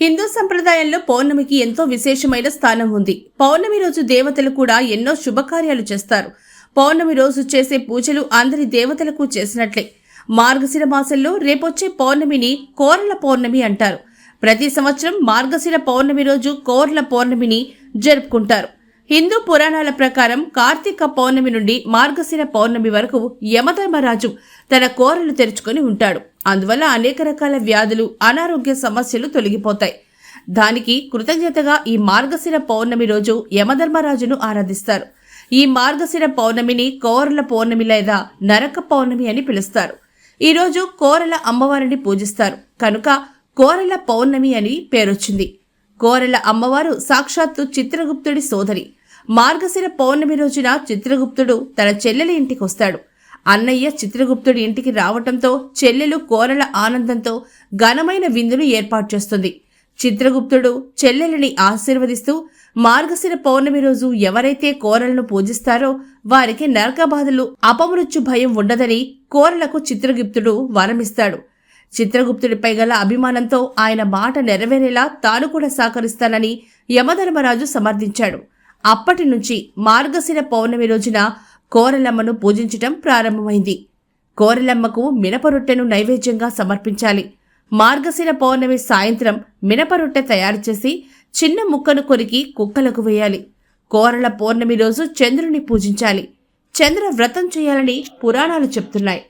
హిందూ సంప్రదాయంలో పౌర్ణమికి ఎంతో విశేషమైన స్థానం ఉంది. పౌర్ణమి రోజు దేవతలు కూడా ఎన్నో శుభకార్యాలు చేస్తారు. పౌర్ణమి రోజు చేసే పూజలు అందరి దేవతలకు చేసినట్లే. మార్గశిర మాసంలో రేపొచ్చే పౌర్ణమిని కోరల పౌర్ణమి అంటారు. ప్రతి సంవత్సరం మార్గశిర పౌర్ణమి రోజు కోరల పౌర్ణమిని జరుపుకుంటారు. హిందూ పురాణాల ప్రకారం కార్తీక పౌర్ణమి నుండి మార్గశిర పౌర్ణమి వరకు యమధర్మరాజు తన కోరలు తెరుచుకొని ఉంటాడు. అందువల్ల అనేక రకాల వ్యాధులు అనారోగ్య సమస్యలు తొలగిపోతాయి. దానికి కృతజ్ఞతగా ఈ మార్గశిర పౌర్ణమి రోజు యమధర్మరాజును ఆరాధిస్తారు. ఈ మార్గశిర పౌర్ణమిని కోరల పౌర్ణమి లేదా నరక పౌర్ణమి అని పిలుస్తారు. ఈ రోజు కోరల అమ్మవారిని పూజిస్తారు. కనుక కోరల పౌర్ణమి అని పేరొచ్చింది. కోరల అమ్మవారు సాక్షాత్తు చిత్రగుప్తుడి సోదరి. మార్గశిర పౌర్ణమి రోజున చిత్రగుప్తుడు తన చెల్లెల ఇంటికి వస్తాడు. అన్నయ్య చిత్రగుప్తుడి ఇంటికి రావటంతో చెల్లెలు కోరల ఆనందంతో ఘనమైన విందును ఏర్పాటు చేస్తుంది. చిత్రగుప్తుడు చెల్లెలని ఆశీర్వదిస్తూ మార్గశిర పౌర్ణమి రోజు ఎవరైతే కోరలను పూజిస్తారో వారికి నరక బాధలు అపమృత్యు భయం ఉండదని కోరలకు చిత్రగుప్తుడు వరమిస్తాడు. చిత్రగుప్తుడిపై గల అభిమానంతో ఆయన మాట నెరవేరేలా తాను కూడా సహకరిస్తానని యమధర్మరాజు సమర్థించాడు. అప్పటి నుంచి మార్గశిర పౌర్ణమి రోజున కోరలమ్మను పూజించటం ప్రారంభమైంది. కోరలమ్మకు మినప రొట్టెను నైవేద్యంగా సమర్పించాలి. మార్గశిర పౌర్ణమి సాయంత్రం మినప రొట్టె తయారు చేసి చిన్న ముక్కను కొరికి కుక్కలకు వేయాలి. కోరల పౌర్ణమి రోజు చంద్రుని పూజించాలి. చంద్ర వ్రతం చేయాలని పురాణాలు చెప్తున్నాయి.